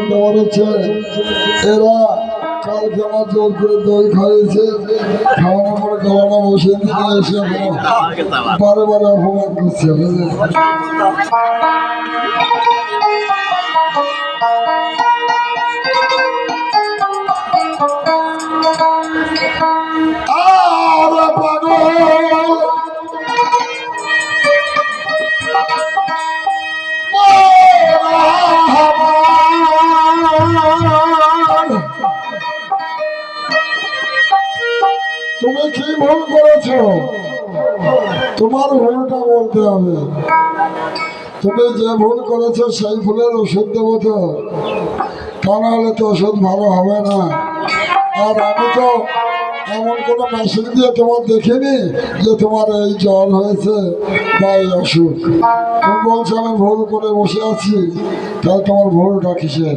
তোমার এরা কালকে আমার জোর করে দই খাইয়েছে, খাওয়ানোর খাওয়ানো বসে নিয়ে এসে বারে বারে অপমান করছে তোমার ভুলটা বলতে হবে। তুমি যে ভুল করেছ সেই ভুলের ওষুধ দেবো তো। তা নাহলে তো ওষুধ ভালো হবে না। আর আমি তো এমন কোনো মেশিন দিয়ে তোমার দেখিনি যে তোমার এই জ্বর হয়েছে বা এই অসুখ। তুমি বলছো আমি ভুল করে বসে আছি। তাহলে তোমার ভুলটা কিসের?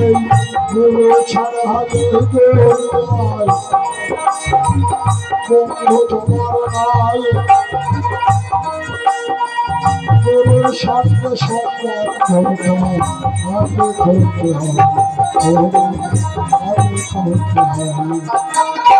এই গুরু ছাড়া হাতে বন্ধু তোমার নাই গুরুর সাথে সম্মান আগে করতে হবে আগে করতে হবে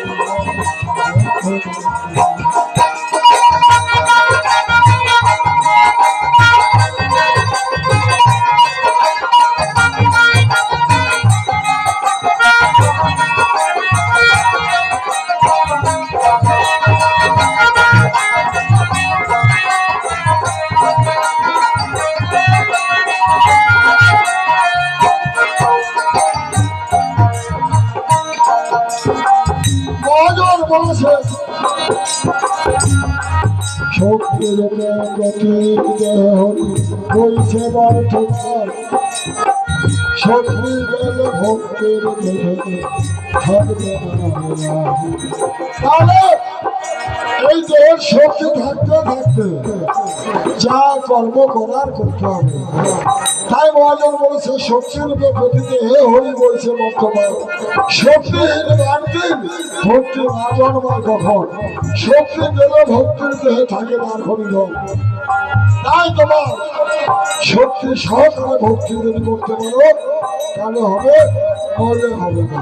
বলেছে শক্তির গতি দেহ বইছে বার শক্তি গেল ভক্তির দেহে তাহলে এই দেহের শক্তি থাকতে থাকতে যা কর্ম করার করতে হবে। তাই মহাজন বলেছে, শক্তির উপর গতিতে হে হরি বলছে বর্তমান শক্তিহীন মানতেন ভক্তি না জন্মায় কখন? শক্তি গেলে ভক্তির দেহে থাকে না হরিধন। তাই তোমার শক্তি সহকারে ভক্তি যদি করতে পারো, তাহলে হবে নইলে হবে না।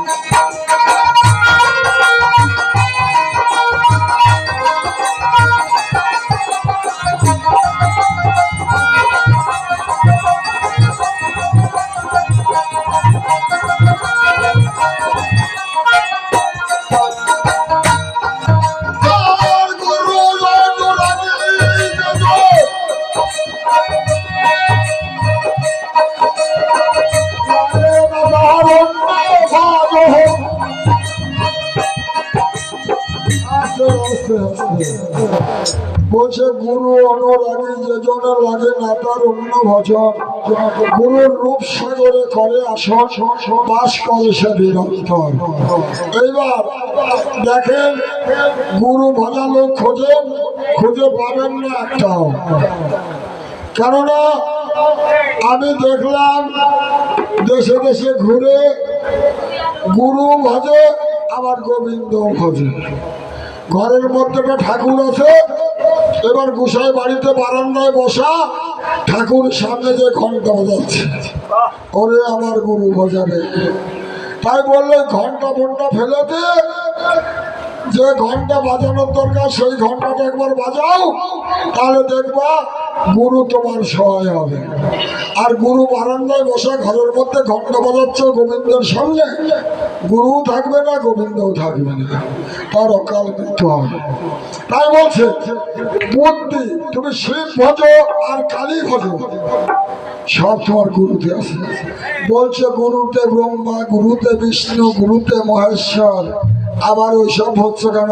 গুরু অন্য রূপ করে দেখেন, গুরু ভজা লোক খোঁজেন খুঁজে পাবেন না একটাও। কেননা, আমি দেখলাম, দেশে দেশে ঘুরে গুরু ভজে আবার গোবিন্দ ভজে ঘরের মধ্যে ঠাকুর আছে। এবার গুসাই বাড়িতে বারান্দায় বসা, ঠাকুর সামনে যে ঘণ্টা বাজাচ্ছে। ওরে আমার গুরু বাজাবে তাই বললে ঘণ্টা ফন্টা ফেলেতে যে ঘণ্টা বাজানোর দরকার, সেই ঘন্টাটা একবার বাজাও। তাহলে দেখবা গুরু তোমার সহায় হবে। আর গুরু বারান্দায় বসে ঘরের মধ্যে ঘণ্টা বাজাচ্ছে গোবিন্দের সঙ্গে। গুরু থাকবে না, গোবিন্দও থাকবে না। তার অকাল মৃত্যু হবে। তাই বলছে, বুদ্ধি, তুমি শিব ভজো আর কালী ভজো। সব তোমার গুরুতে আছে। বলছে, গুরুতে ব্রহ্মা, গুরুতে বিষ্ণু, গুরুতে মহেশ্বর। আবার ওইসব হচ্ছে কেন?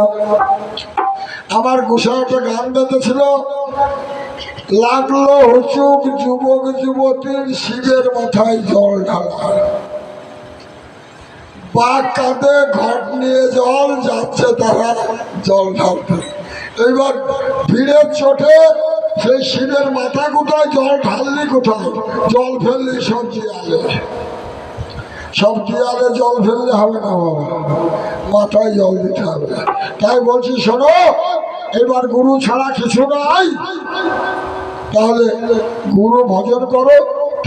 আমার গোসাই একটা গান বেঁধেছিল। লাগল হুচুক যুবক যুবতীর শিবের মাথায় জল ঢালা বাঘ কাঁদে, ঘট নিয়ে জল যাচ্ছে তারা জল ঢালতে। এইবার ভিড়ের চোটে সেই শিবের মাথা কোথায়, জল ঢাললি কোথায়? জল ফেললি সব জিয়ালে সব জিয়ালে জল ফেললে হবে না বাবা, মাথায় জল দিতে হবে। তাই বলছি, শোনো এবার গুরু ছাড়া কিছু নাই। তাহলে গুরু ভজন করো,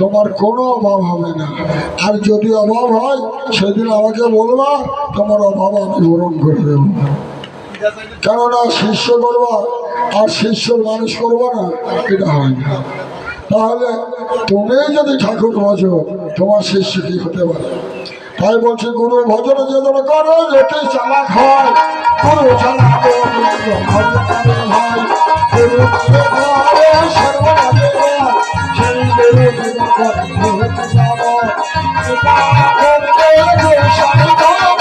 তোমার কোনো অভাব হবে না। আর যদি অভাব হয়, সেদিন আমাকে বলবা, তোমার অভাব আমি পূরণ করে দেবো। কেননা শিষ্য করবা আর শিষ্যর মানুষ করব না, এটা হয় না। তাহলে তুমি যদি ঠাকুর ভজো, তোমার শিষ্য কি হতে পারে? তাই বলছি, গুরু ভজন যেন করো যেতে চালাক হয়, গুরু চালাক সর্বদেব